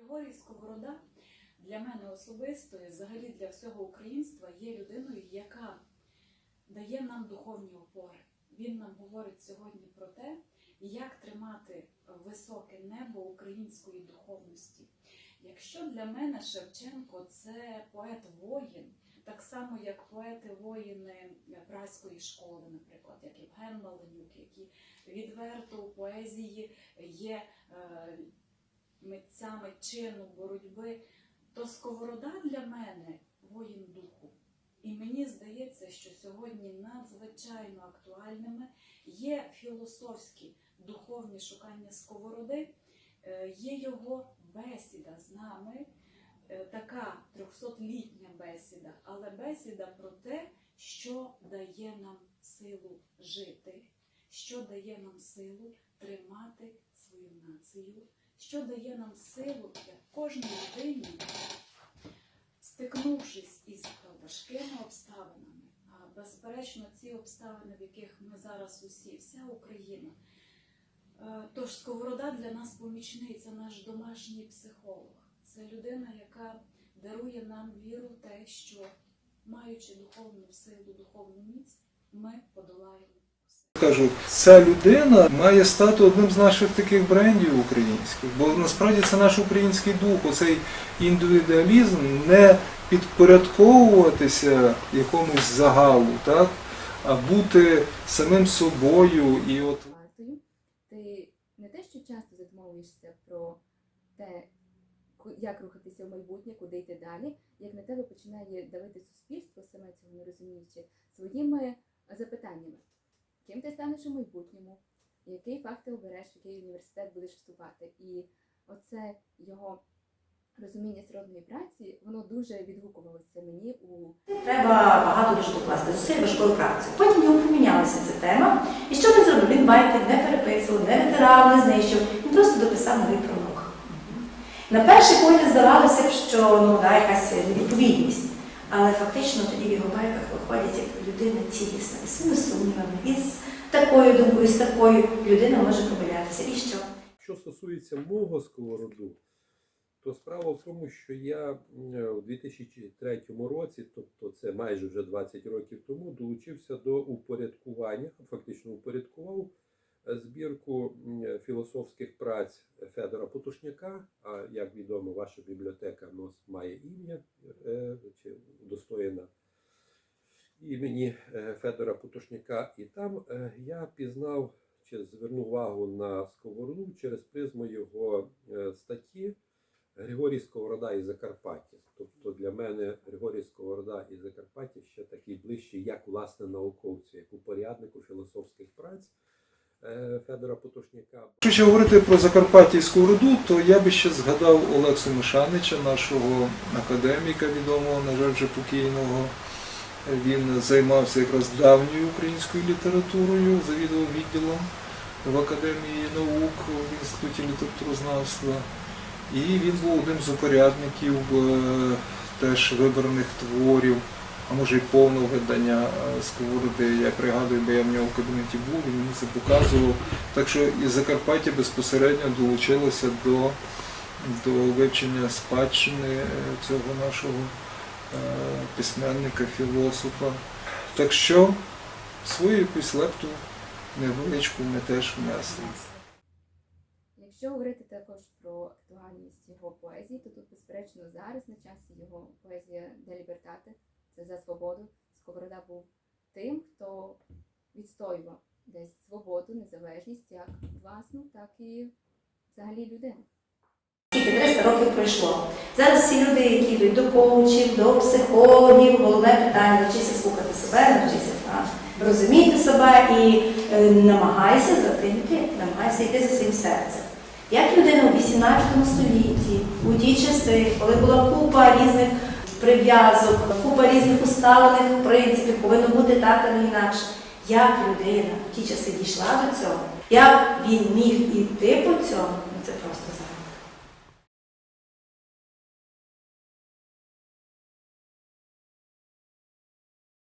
Григорій Сковорода для мене особисто і взагалі для всього українства є людиною, яка дає нам духовні опори. Він нам говорить сьогодні про те, як тримати високе небо української духовності. Якщо для мене Шевченко це поет-воїн, так само як поети-воїни праської школи, наприклад, як Євген Маленюк, які відверто у поезії є е, митцями чину, боротьби, то сковорода для мене воїн духу. І мені здається, що сьогодні надзвичайно актуальними є філософські духовні шукання сковороди, Е, є його бесіда з нами, е, така трьохсотлітня бесіда, але бесіда про те, що дає нам силу жити, що дає нам силу тримати свою націю, що дає нам силу як кожній людині, стикнувшись із важкими обставинами, а безперечно, ці обставини, в яких ми зараз усі, вся Україна. Тож Сковорода для нас помічниця, наш домашній психолог. Це людина, яка дарує нам віру в те, що маючи духовну силу, духовну міць, ми подолаємо. Кажу, ця людина має стати одним з наших таких брендів українських, бо насправді це наш український дух, оцей індивідуалізм, не підпорядковуватися якомусь загалу, так? а бути самим собою і от. Ти не те, що часто задумовуєшся про те, як рухатися в майбутнє, куди йти далі, як на тебе починає давити суспільство, саме цього не розуміючи, своїми запитаннями. Ким ти станеш у майбутньому, який фах ти обереш, в який університет будеш вступати. І оце його розуміння сродної праці, воно дуже відгукувалося мені у Треба багато дуже докласти зусиль важкою працею. Потім йому помінялася ця тема. І що він зробив? Він байки не переписував, не витирав, не знищив. Він просто дописав новий пролог. На перший погляд здавалося б, що ну, да, якась невідповідність. Але фактично тоді в його байках виходять як людина цілісна, із своїми сумнівами, із такою думкою, з такою людина може помилятися. І що? Що стосується мого сковороду, то справа в тому, що я у 2003 році, тобто це майже вже 20 років тому, долучився до упорядкування, фактично упорядкував е, збірку філософських праць Федора Потушняка. А як відомо, ваша бібліотека має ім'я е, чи удостоєна імені е, Федора Потушняка. І там е, я пізнав чи звернув увагу на сковороду через призму його е, статті Григорій Сковорода і Закарпаття. Тобто для мене Григорій Сковорода і Закарпаття ще такий ближчий, як власне науковцю, як упоряднику філософських праць Федора Потушняка. Якщо говорити про Закарпаттівську руду, то я би ще згадав Олексу Мишанича, нашого академіка відомого, на жаль, вже покійного. Він займався якраз давньою українською літературою, завідував відділом в Академії наук в Інституті літературознавства. І він був одним з упорядників е, теж вибраних творів, а може й повного видання е, Сковороди. Я пригадую, бо я в нього в кабінеті був, він мені це показував. Так що і Закарпаття безпосередньо долучилося до, до вивчення спадщини е, цього нашого письменника, філософа. Так що свою якусь лепту невеличку ми теж внесли. Якщо говорити також про актуальність його поезії, то тут, безперечно, зараз на часі його поезія Де Лібертати це за свободу. Сковорода був тим, хто відстоював десь свободу, незалежність як власну, так і взагалі людину. 300 років пройшло. Зараз всі люди, які йдуть до коучів, до психологів, головне питання навчися слухати себе, навчися а, розуміти себе і е, намагайся за тим йти, намагайся йти за своїм серцем. Як людина у 18 столітті, у ті часи, коли була купа різних прив'язок, купа різних усталених принципів, повинно бути так, а не інакше. Як людина в ті часи дійшла до цього, як він міг іти по цьому,